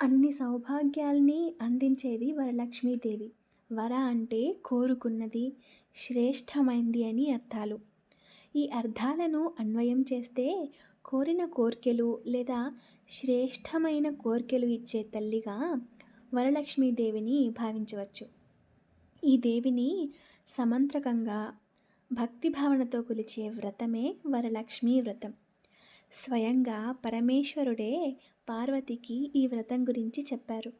అన్ని సౌభాగ్యాల్ని అందించేది వరలక్ష్మీదేవి. వర అంటే కోరుకున్నది శ్రేష్టమైంది అని అర్థాలు. ఈ అర్థాలను అన్వయం చేస్తే కోరిన కోర్కెలు లేదా శ్రేష్టమైన కోర్కెలు ఇచ్చే తల్లిగా వరలక్ష్మీదేవిని భావించవచ్చు. ఈ దేవిని సమంత్రకంగా భక్తిభావనతో కొలిచే వ్రతమే వరలక్ష్మీ వ్రతం. స్వయంగా పరమేశ్వరుడే పార్వతికి ఈ వ్రతం గురించి చెప్పారు.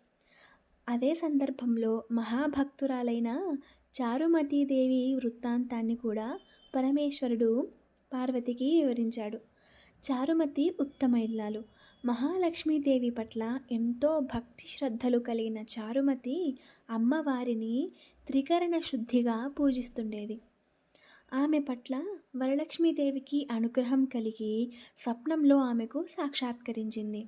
అదే సందర్భంలో మహాభక్తురాలైన చారుమతీదేవి వృత్తాంతాన్ని కూడా పరమేశ్వరుడు పార్వతికి వివరించాడు. చారుమతి ఉత్తమ ఇల్లాలు. మహాలక్ష్మీదేవి పట్ల ఎంతో భక్తి శ్రద్ధలు కలిగిన చారుమతి అమ్మవారిని త్రికరణ శుద్ధిగా పూజిస్తుండేది. ఆమె పట్ల వరలక్ష్మీదేవికి అనుగ్రహం కలిగి స్వప్నంలో ఆమెకు సాక్షాత్కరించింది.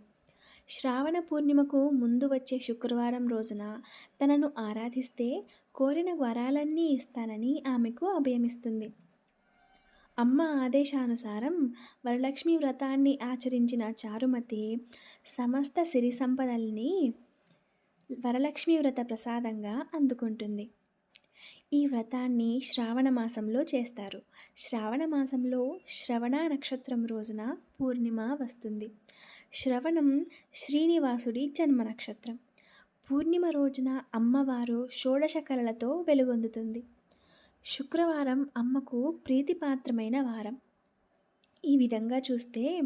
శ్రావణ పూర్ణిమకు ముందు వచ్చే శుక్రవారం రోజున తనను ఆరాధిస్తే కోరిన వరాలన్నీ ఇస్తానని ఆమెకు అభయమిస్తుంది. అమ్మ ఆదేశానుసారం వరలక్ష్మి వ్రతాన్ని ఆచరించిన చారుమతి సమస్త సిరి సంపదల్ని వరలక్ష్మి వ్రత ప్రసాదంగా అందుకుంటుంది. ఈ వ్రతాన్ని శ్రావణ మాసంలో చేస్తారు. శ్రావణ మాసంలో శ్రవణ నక్షత్రం రోజున పూర్ణిమ వస్తుంది. శ్రవణం శ్రీనివాసుడి జన్మ నక్షత్రం. పూర్ణిమ రోజున అమ్మవారు షోడశ కళలతో వెలుగొందుతుంది. శుక్రవారం అమ్మకు ప్రీతిపాత్రమైన వారం. ఈ విధంగా చూస్తే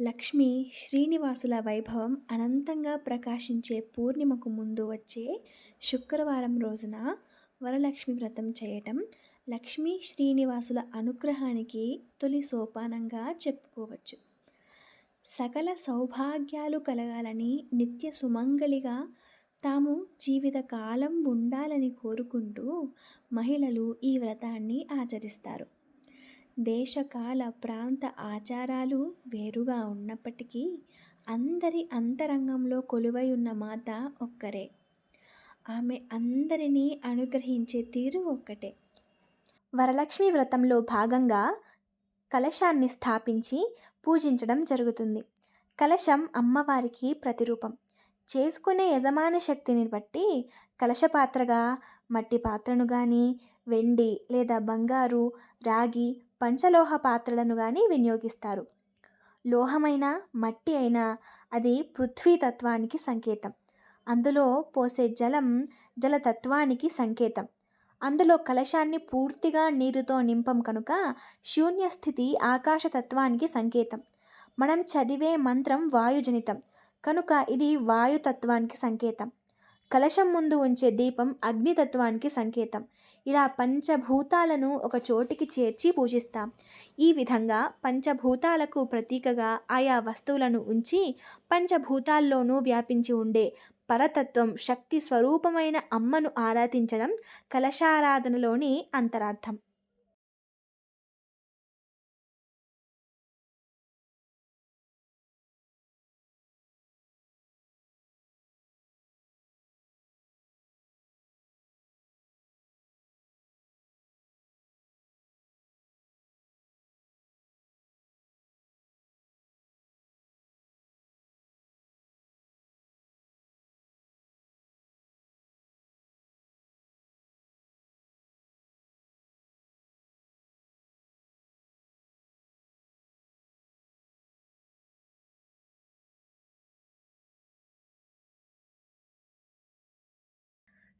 లక్ష్మి శ్రీనివాసుల వైభవం అనంతంగా ప్రకాశించే పూర్ణిమకు ముందు వచ్చే శుక్రవారం రోజున వరలక్ష్మి వ్రతం చేయటం లక్ష్మీ శ్రీనివాసుల అనుగ్రహానికి తొలి సోపానంగా చెప్పుకోవచ్చు. సకల సౌభాగ్యాలు కలగాలని నిత్య సుమంగళిగా తాము జీవితకాలం ఉండాలని కోరుకుంటూ మహిళలు ఈ వ్రతాన్ని ఆచరిస్తారు. దేశకాల ప్రాంత ఆచారాలు వేరుగా ఉన్నప్పటికీ అందరి అంతరంగంలో కొలువై ఉన్న మాత ఒక్కరే. ఆమె అందరినీ అనుగ్రహించే తీరు ఒక్కటే. వరలక్ష్మి వ్రతంలో భాగంగా కలశాన్ని స్థాపించి పూజించడం జరుగుతుంది. కలశం అమ్మవారికి ప్రతిరూపం. చేసుకునే యజమాని శక్తిని బట్టి కలశపాత్రగా మట్టి పాత్రను కానీ వెండి లేదా బంగారు రాగి పంచలోహ పాత్రలను కానీ వినియోగిస్తారు. లోహమైన మట్టి అయినా అది పృథ్వీతత్వానికి సంకేతం. అందులో పోసే జలం జలతత్వానికి సంకేతం. అందులో కలశాన్ని పూర్తిగా నీరుతో నింపం కనుక శూన్యస్థితి ఆకాశతత్వానికి సంకేతం. మనం చదివే మంత్రం వాయుజనితం. కనుక ఇది వాయుతత్వానికి సంకేతం. కలశం ముందు ఉంచే దీపం అగ్నితత్వానికి సంకేతం. ఇలా పంచభూతాలను ఒక చోటికి చేర్చి పూజిస్తాం. ఈ విధంగా పంచభూతాలకు ప్రతీకగా ఆయా వస్తువులను ఉంచి పంచభూతాల్లోనూ వ్యాపించి ఉండే పరతత్వం శక్తి స్వరూపమైన అమ్మను ఆరాధించడం కలశారాధనలోని అంతరార్థం.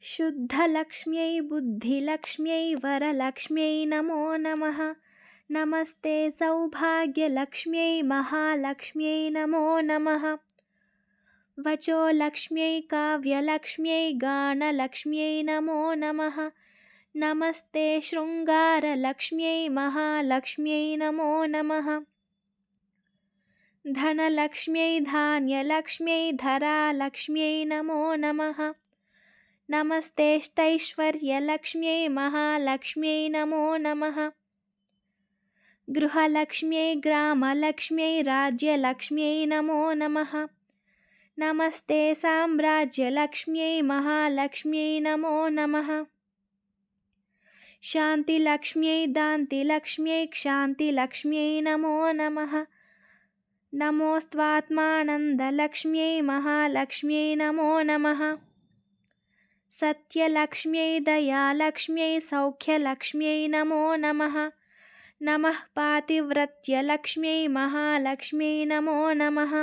शुद्धलक्ष्म्यै बुद्धिलक्ष्म्यै वरलक्ष्म्यै नमो नमः। नमस्ते सौभाग्यलक्ष्म्यै महालक्ष्म्यै नमो नमः। वचो लक्ष्म्यै काव्यलक्ष्म्यै गानलक्ष्म्यै नमो नमः। नमस्ते शृङ्गारलक्ष्म्यै महालक्ष्म्यै नमो नमः। धनलक्ष्म्यै धान्यलक्ष्म्यै धरालक्ष्म्यै नमो नमः। नमस्तेष्टैश्वर्यलक्ष्म्यै महालक्ष्म्यै नमो नमः। गृहलक्ष्म्यै ग्रामलक्ष्म्यै राज्यलक्ष्म्यै नमो नमः। नमस्ते साम्राज्यलक्ष्म्यै महालक्ष्म्यै नमो नमः। शान्तिलक्ष्म्यै दान्तिलक्ष्म्यै क्षान्तिलक्ष्म्यै नमो नमः। नमोऽस्त्वात्मानन्दलक्ष्म्यै महालक्ष्म्यै नमो नमः सत्यलक्ष्म्यै दयालक्ष्म्यै सौख्यलक्ष्म्यै नमो नमः। नमः पातिव्रत्यलक्ष्म्यै महालक्ष्म्यै नमो नमः।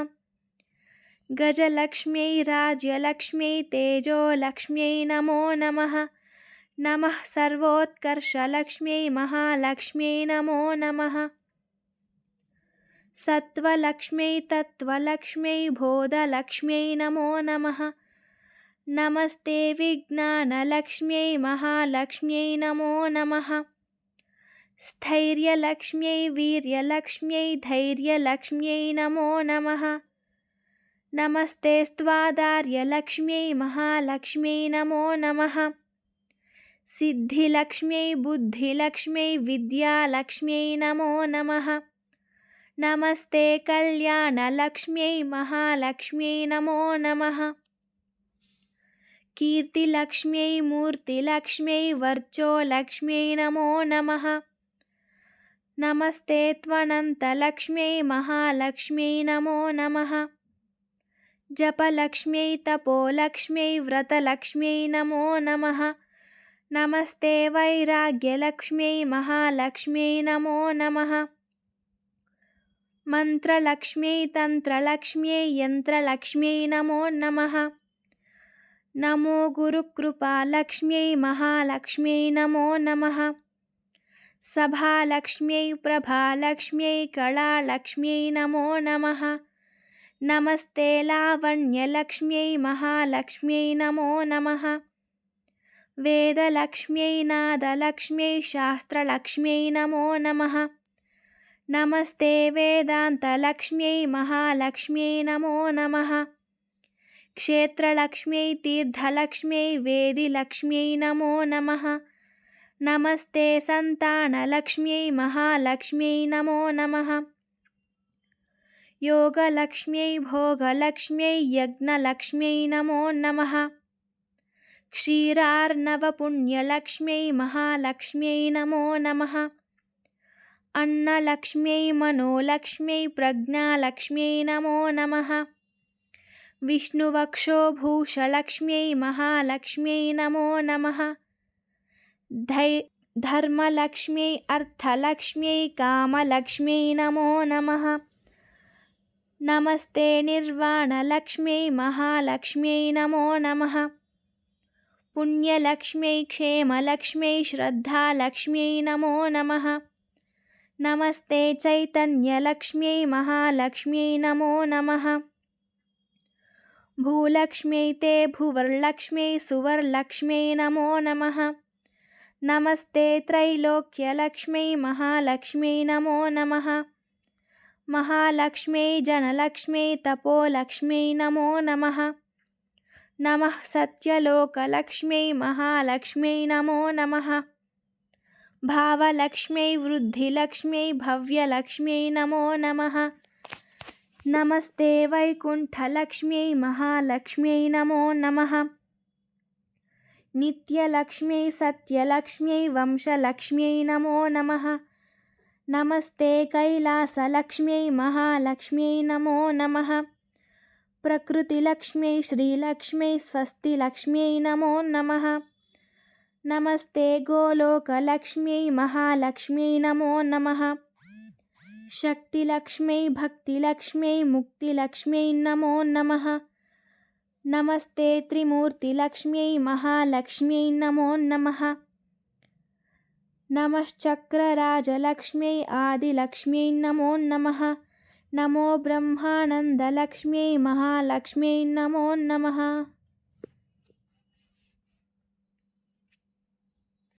गजलक्ष्म्यै राज्यलक्ष्म्यै तेजोलक्ष्म्यै नमो नमः। नमः सर्वोत्कर्षलक्ष्म्यै महालक्ष्म्यै नमो नमः। सत्त्वलक्ष्म्यै तत्त्वलक्ष्म्यै बोधलक्ष्म्यै नमो नमः। नमस्ते विज्ञानलक्ष्म्यै महालक्ष्म्यै नमो नमः। स्थैर्यलक्ष्म्यै वीर्यलक्ष्म्यै धैर्यलक्ष्म्यै नमो नमः। नमस्ते स्त्वादार्यलक्ष्म्यै महालक्ष्म्यै नमो नमः। सिद्धिलक्ष्म्यै बुद्धिलक्ष्म्यै विद्यालक्ष्म्यै नमो नमः। नमस्ते कल्याणलक्ष्म्यै महालक्ष्म्यै नमो नमः। कीर्तिलक्ष्म्यै मूर्तिलक्ष्म्यै वर्चोलक्ष्म्यै नमो नमः नमस्ते त्वनन्तलक्ष्म्यै महालक्ष्म्यै नमो नमः जपलक्ष्म्यै तपोलक्ष्म्यै व्रतलक्ष्म्यै नमो नमः नमस्ते वैराग्यलक्ष्म्यै महालक्ष्म्यै नमो नमः मन्त्रलक्ष्म्यै तन्त्रलक्ष्म्यै यन्त्रलक्ष्म्यै नमो नमः నమో గురుకృపాలక్ష్మ్యై మహాలక్ష్మ్యై నమో నమ. సభాలక్ష్మ్యై ప్రభాలక్ష్మ్యై కళాలక్ష్మ్యై నమో నమ. నమస్తే లావణ్యలక్ష్మ్యై మహాలక్ష్మ్యై నమో నమ. వేదలక్ష్మ్యై నాదలక్ష్మ్యై శాస్త్రలక్ష్మ్యై నమో నమ. నమస్తే వేదాంతలక్ష్మ్యై మహాలక్ష్మ్యై నమో నమ. क्षेत्रलक्ष्म्यै तीर्थलक्ष्म्यै वेदिलक्ष्म्यै नमो नमः। नमस्ते सन्तानलक्ष्म्यै महालक्ष्म्यै नमो नमः। योगलक्ष्म्यै भोगलक्ष्म्यै यज्ञलक्ष्म्यै नमो नमः। क्षीरार्णवपुण्यलक्ष्म्यै महालक्ष्म्यै नमो नमः। अन्नलक्ष्म्यै मनोलक्ष्म्यै प्रज्ञालक्ष्म्यै नमो नमः। विष्णुवक्षोभूषलक्ष्म्यै महालक्ष्म्यै नमो नमः। धै, धर्मलक्ष्म्यै, अर्थलक्ष्म्यै, कामलक्ष्म्यै नमो नमः। नमस्ते निर्वाणलक्ष्म्यै, महालक्ष्म्यै नमो नमः। पुण्यलक्ष्म्यै, क्षेमलक्ष्म्यै, श्रद्धालक्ष्म्यै नमो नमः। नमस्ते चैतन्यलक्ष्म्यै, महालक्ष्म्यै नमो नमः। भूलक्ष्म्यै ते भुवर्लक्ष्म्यै सुवर्लक्ष्म्यै नमो नमः। नमस्ते त्रैलोक्यलक्ष्म्यै महालक्ष्म्यै नमो नमः। महालक्ष्म्यै जनलक्ष्म्यै तपोलक्ष्म्यै नमो नमः। नमः सत्यलोकलक्ष्म्यै महालक्ष्म्यै नमो नमः। भावलक्ष्म्यै वृद्धिलक्ष्म्यै भव्यलक्ष्म्यै नमो नमः। నమస్తే వైకుంఠలక్ష్మ్యై మహాలక్ష్మ్యై నమో నమ. నిత్యలక్ష్మ్యై సత్యలక్ష్మ్యై వంశలక్ష్మ్యై నమో నమ. నమస్తే కైలాసలక్ష్మ్యై మహాలక్ష్మ్యై నమో నమ. ప్రకృతిలక్ష్మ్యై శ్రీలక్ష్మ్యై స్వస్తిలక్ష్మ్యై నమో నమ. నమస్తే గోలోకలక్ష్మ్యై మహాలక్ష్మ్యై నమో నమ. शक्तिलक्ष्म्यै भक्तिलक्ष्म्यै मुक्तिलक्ष्म्यै नमो नमः। नमस्ते त्रिमूर्तिलक्ष्म्यै महालक्ष्म्यै नमो नमः। नमश्चक्रराजलक्ष्म्यै आदिलक्ष्म्यै नमो नमः। नमो ब्रह्मानन्दलक्ष्म्यै महालक्ष्म्यै नमो नमः।